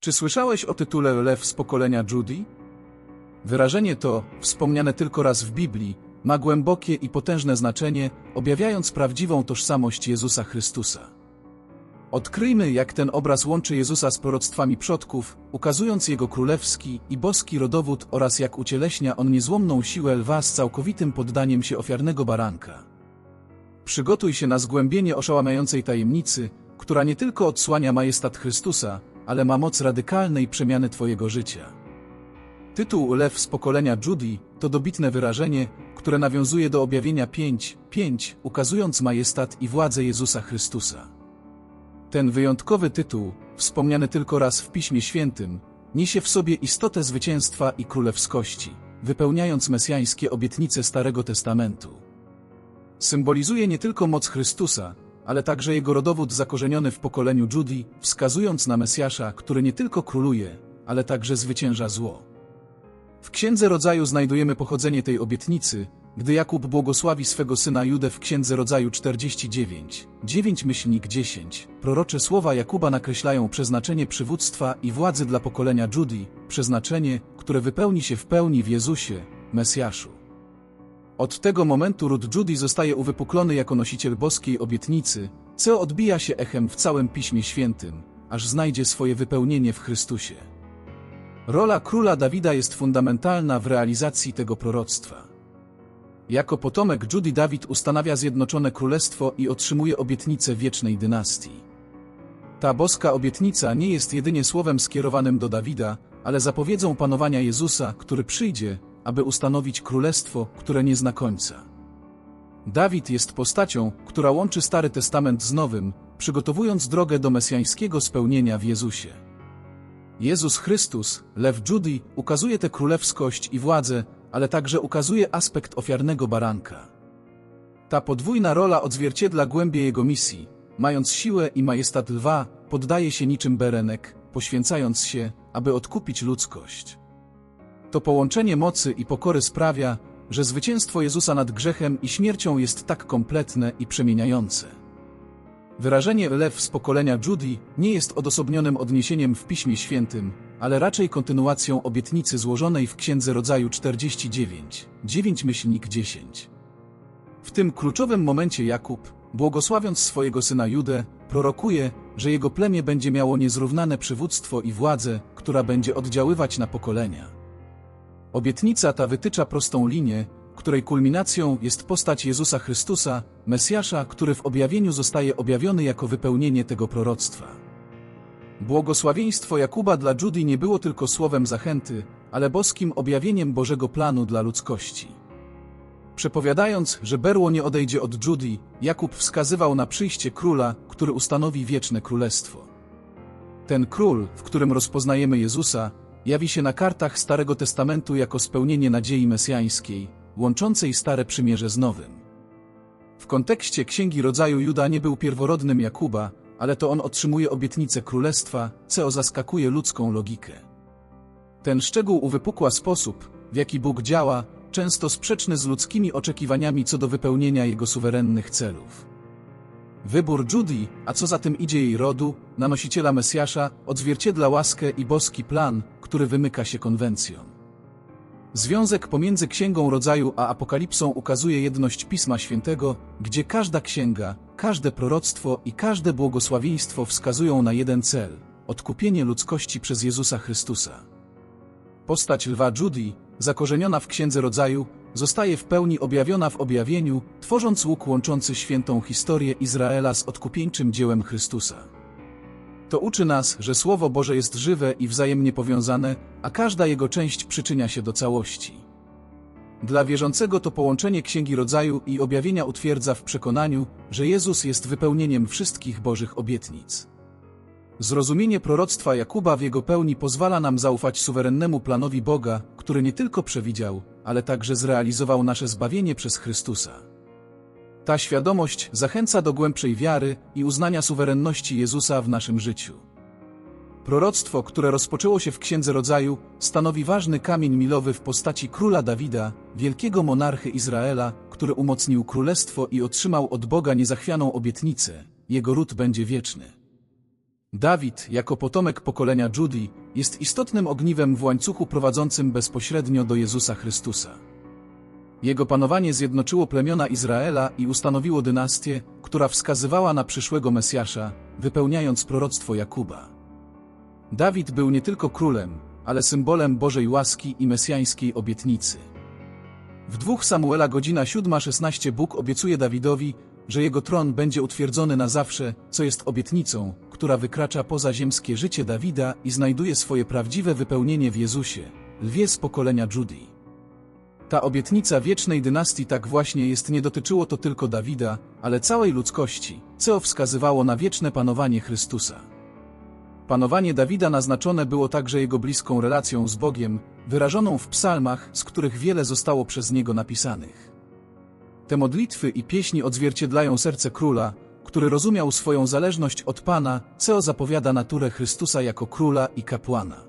Czy słyszałeś o tytule Lew z pokolenia Judy? Wyrażenie to, wspomniane tylko raz w Biblii, ma głębokie i potężne znaczenie, objawiając prawdziwą tożsamość Jezusa Chrystusa. Odkryjmy, jak ten obraz łączy Jezusa z proroctwami przodków, ukazując Jego królewski i boski rodowód oraz jak ucieleśnia on niezłomną siłę lwa z całkowitym poddaniem się ofiarnego baranka. Przygotuj się na zgłębienie oszałamiającej tajemnicy, która nie tylko odsłania majestat Chrystusa, ale ma moc radykalnej przemiany Twojego życia. Tytuł Lew z pokolenia Judy to dobitne wyrażenie, które nawiązuje do objawienia 5, 5, ukazując majestat i władzę Jezusa Chrystusa. Ten wyjątkowy tytuł, wspomniany tylko raz w Piśmie Świętym, niesie w sobie istotę zwycięstwa i królewskości, wypełniając mesjańskie obietnice Starego Testamentu. Symbolizuje nie tylko moc Chrystusa, ale także jego rodowód zakorzeniony w pokoleniu Judy, wskazując na Mesjasza, który nie tylko króluje, ale także zwycięża zło. W Księdze Rodzaju znajdujemy pochodzenie tej obietnicy, gdy Jakub błogosławi swego syna Judę w Księdze Rodzaju 49, 9 myślnik 10. Prorocze słowa Jakuba nakreślają przeznaczenie przywództwa i władzy dla pokolenia Judy, przeznaczenie, które wypełni się w pełni w Jezusie, Mesjaszu. Od tego momentu ród Judy zostaje uwypuklony jako nosiciel boskiej obietnicy, co odbija się echem w całym Piśmie Świętym, aż znajdzie swoje wypełnienie w Chrystusie. Rola króla Dawida jest fundamentalna w realizacji tego proroctwa. Jako potomek Judy Dawid ustanawia zjednoczone królestwo i otrzymuje obietnicę wiecznej dynastii. Ta boska obietnica nie jest jedynie słowem skierowanym do Dawida, ale zapowiedzą panowania Jezusa, który przyjdzie, aby ustanowić królestwo, które nie zna końca. Dawid jest postacią, która łączy Stary Testament z Nowym, przygotowując drogę do mesjańskiego spełnienia w Jezusie. Jezus Chrystus, lew Judy, ukazuje tę królewskość i władzę, ale także ukazuje aspekt ofiarnego baranka. Ta podwójna rola odzwierciedla głębię jego misji, mając siłę i majestat lwa, poddaje się niczym berenek, poświęcając się, aby odkupić ludzkość. To połączenie mocy i pokory sprawia, że zwycięstwo Jezusa nad grzechem i śmiercią jest tak kompletne i przemieniające. Wyrażenie lew z pokolenia Judy nie jest odosobnionym odniesieniem w Piśmie Świętym, ale raczej kontynuacją obietnicy złożonej w Księdze Rodzaju 49, 9 myślnik 10. W tym kluczowym momencie Jakub, błogosławiąc swojego syna Judę, prorokuje, że jego plemię będzie miało niezrównane przywództwo i władzę, która będzie oddziaływać na pokolenia. Obietnica ta wytycza prostą linię, której kulminacją jest postać Jezusa Chrystusa, Mesjasza, który w objawieniu zostaje objawiony jako wypełnienie tego proroctwa. Błogosławieństwo Jakuba dla Judy nie było tylko słowem zachęty, ale boskim objawieniem Bożego planu dla ludzkości. Przepowiadając, że berło nie odejdzie od Judy, Jakub wskazywał na przyjście króla, który ustanowi wieczne królestwo. Ten król, w którym rozpoznajemy Jezusa, jawi się na kartach Starego Testamentu jako spełnienie nadziei mesjańskiej, łączącej Stare Przymierze z Nowym. W kontekście Księgi Rodzaju Juda nie był pierworodnym Jakuba, ale to on otrzymuje obietnicę królestwa, co zaskakuje ludzką logikę. Ten szczegół uwypukła sposób, w jaki Bóg działa, często sprzeczny z ludzkimi oczekiwaniami co do wypełnienia jego suwerennych celów. Wybór Judy, a co za tym idzie jej rodu, na nosiciela Mesjasza, odzwierciedla łaskę i boski plan, który wymyka się konwencjom. Związek pomiędzy Księgą Rodzaju a Apokalipsą ukazuje jedność Pisma Świętego, gdzie każda księga, każde proroctwo i każde błogosławieństwo wskazują na jeden cel – odkupienie ludzkości przez Jezusa Chrystusa. Postać lwa Judy, zakorzeniona w Księdze Rodzaju, zostaje w pełni objawiona w objawieniu, tworząc łuk łączący świętą historię Izraela z odkupieńczym dziełem Chrystusa. To uczy nas, że Słowo Boże jest żywe i wzajemnie powiązane, a każda jego część przyczynia się do całości. Dla wierzącego to połączenie Księgi Rodzaju i objawienia utwierdza w przekonaniu, że Jezus jest wypełnieniem wszystkich Bożych obietnic. Zrozumienie proroctwa Jakuba w jego pełni pozwala nam zaufać suwerennemu planowi Boga, który nie tylko przewidział, ale także zrealizował nasze zbawienie przez Chrystusa. Ta świadomość zachęca do głębszej wiary i uznania suwerenności Jezusa w naszym życiu. Proroctwo, które rozpoczęło się w Księdze Rodzaju, stanowi ważny kamień milowy w postaci króla Dawida, wielkiego monarchy Izraela, który umocnił królestwo i otrzymał od Boga niezachwianą obietnicę. Jego ród będzie wieczny. Dawid, jako potomek pokolenia Judi, jest istotnym ogniwem w łańcuchu prowadzącym bezpośrednio do Jezusa Chrystusa. Jego panowanie zjednoczyło plemiona Izraela i ustanowiło dynastię, która wskazywała na przyszłego Mesjasza, wypełniając proroctwo Jakuba. Dawid był nie tylko królem, ale symbolem Bożej łaski i mesjańskiej obietnicy. W dwóch Samuela godzina 7.16 Bóg obiecuje Dawidowi, że jego tron będzie utwierdzony na zawsze, co jest obietnicą, która wykracza poza ziemskie życie Dawida i znajduje swoje prawdziwe wypełnienie w Jezusie, lwie z pokolenia Judii. Ta obietnica wiecznej dynastii tak właśnie jest nie dotyczyło to tylko Dawida, ale całej ludzkości, co wskazywało na wieczne panowanie Chrystusa. Panowanie Dawida naznaczone było także jego bliską relacją z Bogiem, wyrażoną w psalmach, z których wiele zostało przez niego napisanych. Te modlitwy i pieśni odzwierciedlają serce króla, który rozumiał swoją zależność od Pana, co zapowiada naturę Chrystusa jako króla i kapłana.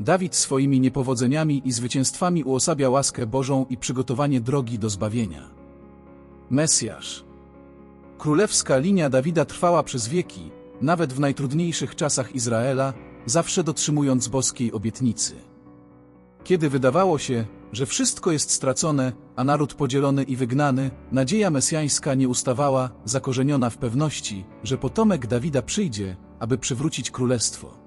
Dawid swoimi niepowodzeniami i zwycięstwami uosabia łaskę Bożą i przygotowanie drogi do zbawienia. Mesjasz Królewska linia Dawida trwała przez wieki, nawet w najtrudniejszych czasach Izraela, zawsze dotrzymując boskiej obietnicy. Kiedy wydawało się, że wszystko jest stracone, a naród podzielony i wygnany, nadzieja mesjańska nie ustawała, zakorzeniona w pewności, że potomek Dawida przyjdzie, aby przywrócić królestwo.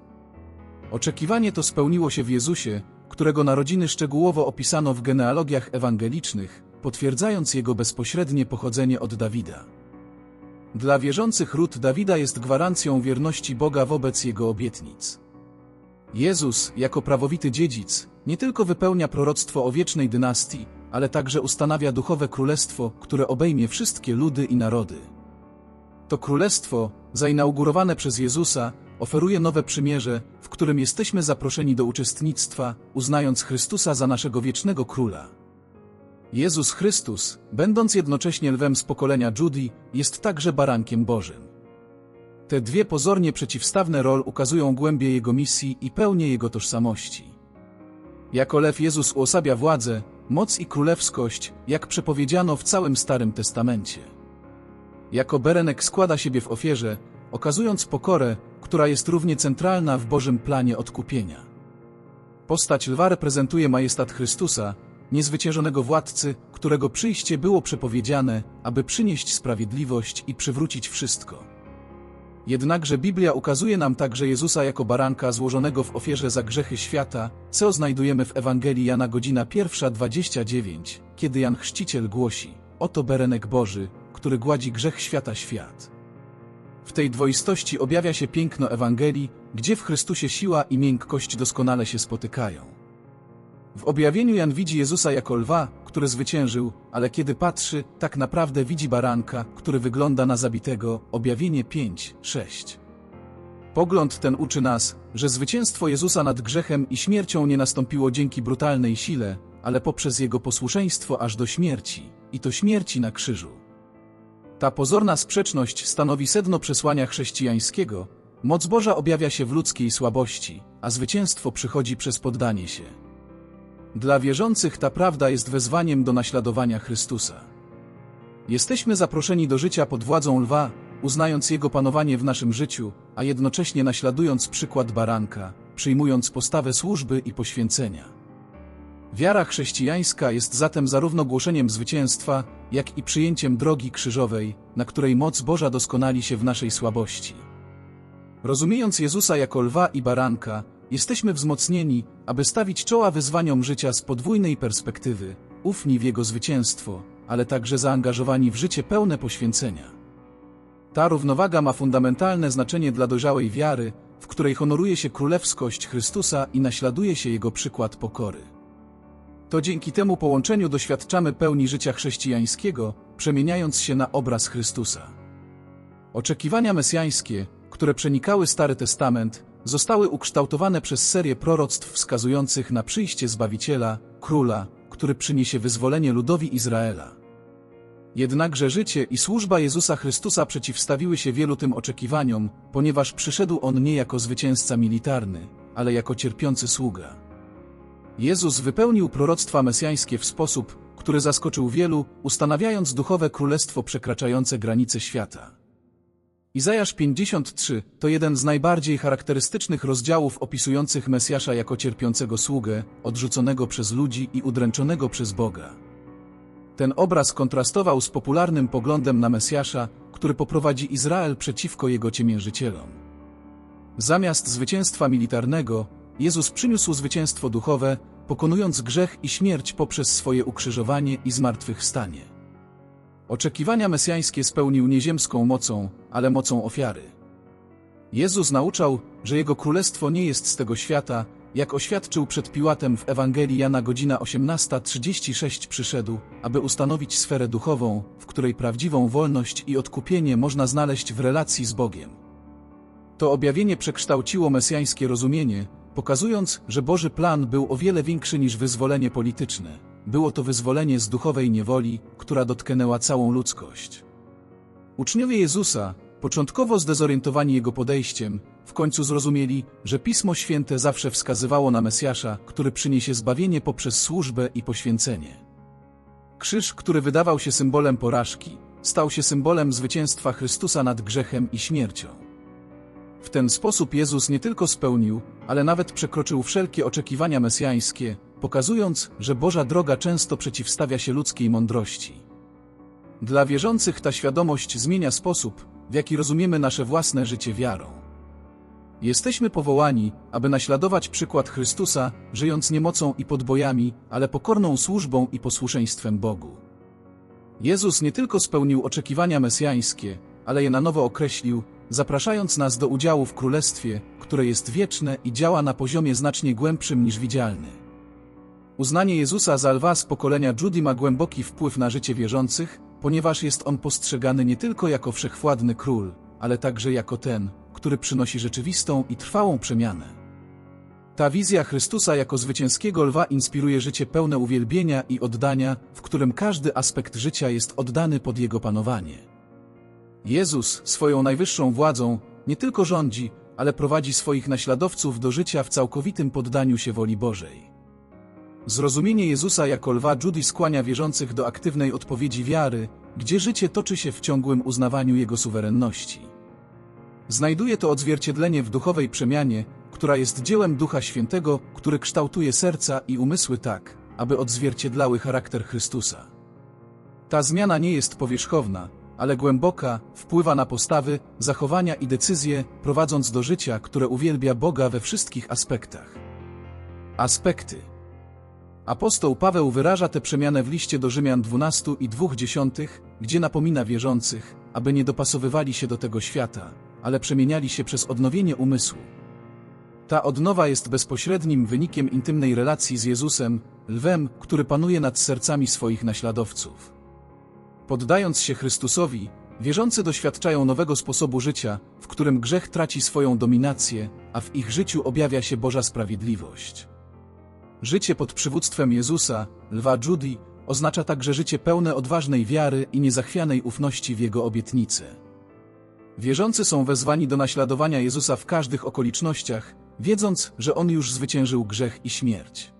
Oczekiwanie to spełniło się w Jezusie, którego narodziny szczegółowo opisano w genealogiach ewangelicznych, potwierdzając jego bezpośrednie pochodzenie od Dawida. Dla wierzących ród Dawida jest gwarancją wierności Boga wobec jego obietnic. Jezus, jako prawowity dziedzic, nie tylko wypełnia proroctwo o wiecznej dynastii, ale także ustanawia duchowe królestwo, które obejmie wszystkie ludy i narody. To królestwo, zainaugurowane przez Jezusa, oferuje nowe przymierze, w którym jesteśmy zaproszeni do uczestnictwa, uznając Chrystusa za naszego wiecznego króla. Jezus Chrystus, będąc jednocześnie lwem z pokolenia Judii, jest także barankiem Bożym. Te dwie pozornie przeciwstawne rol ukazują głębię Jego misji i pełnię Jego tożsamości. Jako lew Jezus uosabia władzę, moc i królewskość, jak przepowiedziano w całym Starym Testamencie. Jako berenek składa siebie w ofierze, okazując pokorę, która jest równie centralna w Bożym planie odkupienia. Postać lwa reprezentuje majestat Chrystusa, niezwyciężonego władcy, którego przyjście było przepowiedziane, aby przynieść sprawiedliwość i przywrócić wszystko. Jednakże Biblia ukazuje nam także Jezusa jako baranka złożonego w ofierze za grzechy świata, co znajdujemy w Ewangelii Jana godzina 1.29, kiedy Jan Chrzciciel głosi, oto berenek Boży, który gładzi grzech świata świat. W tej dwoistości objawia się piękno Ewangelii, gdzie w Chrystusie siła i miękkość doskonale się spotykają. W objawieniu Jan widzi Jezusa jako lwa, który zwyciężył, ale kiedy patrzy, tak naprawdę widzi baranka, który wygląda na zabitego, objawienie 5, 6. Pogląd ten uczy nas, że zwycięstwo Jezusa nad grzechem i śmiercią nie nastąpiło dzięki brutalnej sile, ale poprzez Jego posłuszeństwo aż do śmierci, i to śmierci na krzyżu. Ta pozorna sprzeczność stanowi sedno przesłania chrześcijańskiego, moc Boża objawia się w ludzkiej słabości, a zwycięstwo przychodzi przez poddanie się. Dla wierzących ta prawda jest wezwaniem do naśladowania Chrystusa. Jesteśmy zaproszeni do życia pod władzą lwa, uznając jego panowanie w naszym życiu, a jednocześnie naśladując przykład baranka, przyjmując postawę służby i poświęcenia. Wiara chrześcijańska jest zatem zarówno głoszeniem zwycięstwa, jak i przyjęciem drogi krzyżowej, na której moc Boża doskonali się w naszej słabości. Rozumiejąc Jezusa jako lwa i baranka, Jesteśmy wzmocnieni, aby stawić czoła wyzwaniom życia z podwójnej perspektywy, ufni w jego zwycięstwo, ale także zaangażowani w życie pełne poświęcenia. Ta równowaga ma fundamentalne znaczenie dla dojrzałej wiary, w której honoruje się królewskość Chrystusa i naśladuje się jego przykład pokory. To dzięki temu połączeniu doświadczamy pełni życia chrześcijańskiego, przemieniając się na obraz Chrystusa. Oczekiwania mesjańskie, które przenikały Stary Testament, zostały ukształtowane przez serię proroctw wskazujących na przyjście Zbawiciela, Króla, który przyniesie wyzwolenie ludowi Izraela. Jednakże życie i służba Jezusa Chrystusa przeciwstawiły się wielu tym oczekiwaniom, ponieważ przyszedł On nie jako zwycięzca militarny, ale jako cierpiący sługa. Jezus wypełnił proroctwa mesjańskie w sposób, który zaskoczył wielu, ustanawiając duchowe królestwo przekraczające granice świata. Izajasz 53 to jeden z najbardziej charakterystycznych rozdziałów opisujących Mesjasza jako cierpiącego sługę, odrzuconego przez ludzi i udręczonego przez Boga. Ten obraz kontrastował z popularnym poglądem na Mesjasza, który poprowadzi Izrael przeciwko jego ciemiężycielom. Zamiast zwycięstwa militarnego, Jezus przyniósł zwycięstwo duchowe, pokonując grzech i śmierć poprzez swoje ukrzyżowanie i zmartwychwstanie. Oczekiwania mesjańskie spełnił nie ziemską mocą, ale mocą ofiary. Jezus nauczał, że Jego królestwo nie jest z tego świata, jak oświadczył przed Piłatem w Ewangelii Jana godzina 18.36 przyszedł, aby ustanowić sferę duchową, w której prawdziwą wolność i odkupienie można znaleźć w relacji z Bogiem. To objawienie przekształciło mesjańskie rozumienie, pokazując, że Boży plan był o wiele większy niż wyzwolenie polityczne. Było to wyzwolenie z duchowej niewoli, która dotknęła całą ludzkość. Uczniowie Jezusa, początkowo zdezorientowani Jego podejściem, w końcu zrozumieli, że Pismo Święte zawsze wskazywało na Mesjasza, który przyniesie zbawienie poprzez służbę i poświęcenie. Krzyż, który wydawał się symbolem porażki, stał się symbolem zwycięstwa Chrystusa nad grzechem i śmiercią. W ten sposób Jezus nie tylko spełnił, ale nawet przekroczył wszelkie oczekiwania mesjańskie, pokazując, że Boża droga często przeciwstawia się ludzkiej mądrości. Dla wierzących ta świadomość zmienia sposób, w jaki rozumiemy nasze własne życie wiarą. Jesteśmy powołani, aby naśladować przykład Chrystusa, żyjąc nie mocą i podbojami, ale pokorną służbą i posłuszeństwem Bogu. Jezus nie tylko spełnił oczekiwania mesjańskie, ale je na nowo określił, zapraszając nas do udziału w Królestwie, które jest wieczne i działa na poziomie znacznie głębszym niż widzialny. Uznanie Jezusa za lwa z pokolenia Judy ma głęboki wpływ na życie wierzących, ponieważ jest on postrzegany nie tylko jako wszechwładny król, ale także jako ten, który przynosi rzeczywistą i trwałą przemianę. Ta wizja Chrystusa jako zwycięskiego lwa inspiruje życie pełne uwielbienia i oddania, w którym każdy aspekt życia jest oddany pod Jego panowanie. Jezus swoją najwyższą władzą nie tylko rządzi, ale prowadzi swoich naśladowców do życia w całkowitym poddaniu się woli Bożej. Zrozumienie Jezusa jako lwa Judy skłania wierzących do aktywnej odpowiedzi wiary, gdzie życie toczy się w ciągłym uznawaniu Jego suwerenności. Znajduje to odzwierciedlenie w duchowej przemianie, która jest dziełem Ducha Świętego, który kształtuje serca i umysły tak, aby odzwierciedlały charakter Chrystusa. Ta zmiana nie jest powierzchowna, ale głęboka, wpływa na postawy, zachowania i decyzje, prowadząc do życia, które uwielbia Boga we wszystkich aspektach. Aspekty Apostoł Paweł wyraża tę przemianę w liście do Rzymian 12 i 2,10, gdzie napomina wierzących, aby nie dopasowywali się do tego świata, ale przemieniali się przez odnowienie umysłu. Ta odnowa jest bezpośrednim wynikiem intymnej relacji z Jezusem, lwem, który panuje nad sercami swoich naśladowców. Poddając się Chrystusowi, wierzący doświadczają nowego sposobu życia, w którym grzech traci swoją dominację, a w ich życiu objawia się Boża sprawiedliwość. Życie pod przywództwem Jezusa, lwa Judy, oznacza także życie pełne odważnej wiary i niezachwianej ufności w Jego obietnicy. Wierzący są wezwani do naśladowania Jezusa w każdych okolicznościach, wiedząc, że On już zwyciężył grzech i śmierć.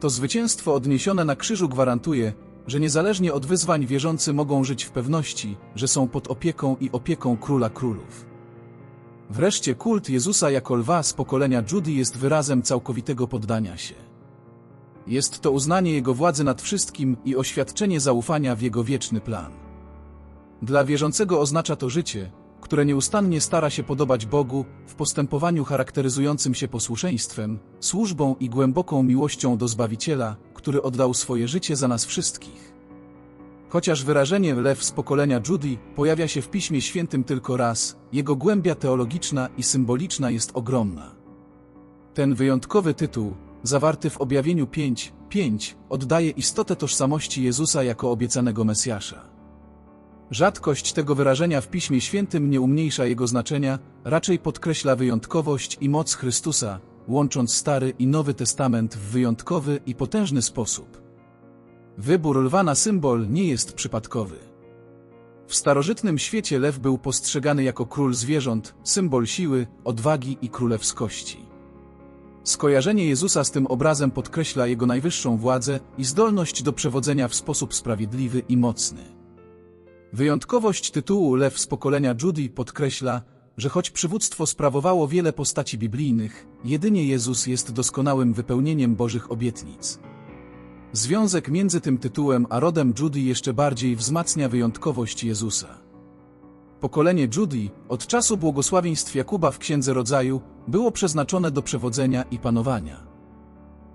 To zwycięstwo odniesione na krzyżu gwarantuje, że niezależnie od wyzwań wierzący mogą żyć w pewności, że są pod opieką i opieką Króla Królów. Wreszcie kult Jezusa jako lwa z pokolenia Judy jest wyrazem całkowitego poddania się. Jest to uznanie Jego władzy nad wszystkim i oświadczenie zaufania w Jego wieczny plan. Dla wierzącego oznacza to życie, które nieustannie stara się podobać Bogu w postępowaniu charakteryzującym się posłuszeństwem, służbą i głęboką miłością do Zbawiciela, który oddał swoje życie za nas wszystkich. Chociaż wyrażenie lew z pokolenia Judy pojawia się w Piśmie Świętym tylko raz, jego głębia teologiczna i symboliczna jest ogromna. Ten wyjątkowy tytuł, zawarty w objawieniu 5:5, oddaje istotę tożsamości Jezusa jako obiecanego Mesjasza. Rzadkość tego wyrażenia w Piśmie Świętym nie umniejsza jego znaczenia, raczej podkreśla wyjątkowość i moc Chrystusa, łącząc Stary i Nowy Testament w wyjątkowy i potężny sposób. Wybór lwa na symbol nie jest przypadkowy. W starożytnym świecie lew był postrzegany jako król zwierząt, symbol siły, odwagi i królewskości. Skojarzenie Jezusa z tym obrazem podkreśla jego najwyższą władzę i zdolność do przewodzenia w sposób sprawiedliwy i mocny. Wyjątkowość tytułu Lew z pokolenia Judy podkreśla, że choć przywództwo sprawowało wiele postaci biblijnych, jedynie Jezus jest doskonałym wypełnieniem Bożych obietnic. Związek między tym tytułem a rodem Judy jeszcze bardziej wzmacnia wyjątkowość Jezusa. Pokolenie Judy, od czasu błogosławieństw Jakuba w Księdze Rodzaju, było przeznaczone do przewodzenia i panowania.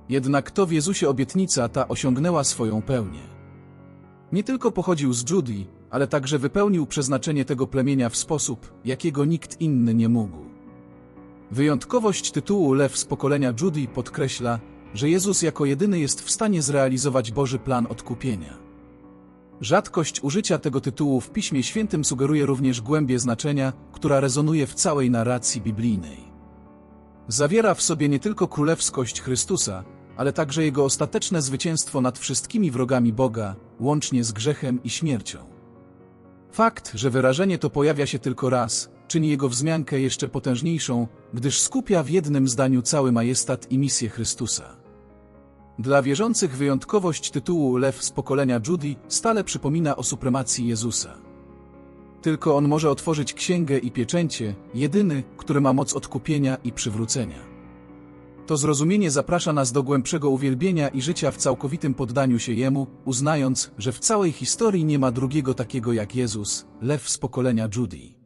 Jednak to w Jezusie obietnica ta osiągnęła swoją pełnię. Nie tylko pochodził z Judy, ale także wypełnił przeznaczenie tego plemienia w sposób, jakiego nikt inny nie mógł. Wyjątkowość tytułu Lew z pokolenia Judy podkreśla, że Jezus jako jedyny jest w stanie zrealizować Boży plan odkupienia. Rzadkość użycia tego tytułu w Piśmie Świętym sugeruje również głębię znaczenia, która rezonuje w całej narracji biblijnej. Zawiera w sobie nie tylko królewskość Chrystusa, ale także Jego ostateczne zwycięstwo nad wszystkimi wrogami Boga, łącznie z grzechem i śmiercią. Fakt, że wyrażenie to pojawia się tylko raz, czyni jego wzmiankę jeszcze potężniejszą, gdyż skupia w jednym zdaniu cały majestat i misję Chrystusa. Dla wierzących wyjątkowość tytułu Lew z pokolenia Judy stale przypomina o supremacji Jezusa. Tylko On może otworzyć księgę i pieczęcie, jedyny, który ma moc odkupienia i przywrócenia. To zrozumienie zaprasza nas do głębszego uwielbienia i życia w całkowitym poddaniu się Jemu, uznając, że w całej historii nie ma drugiego takiego jak Jezus, lew z pokolenia Judy.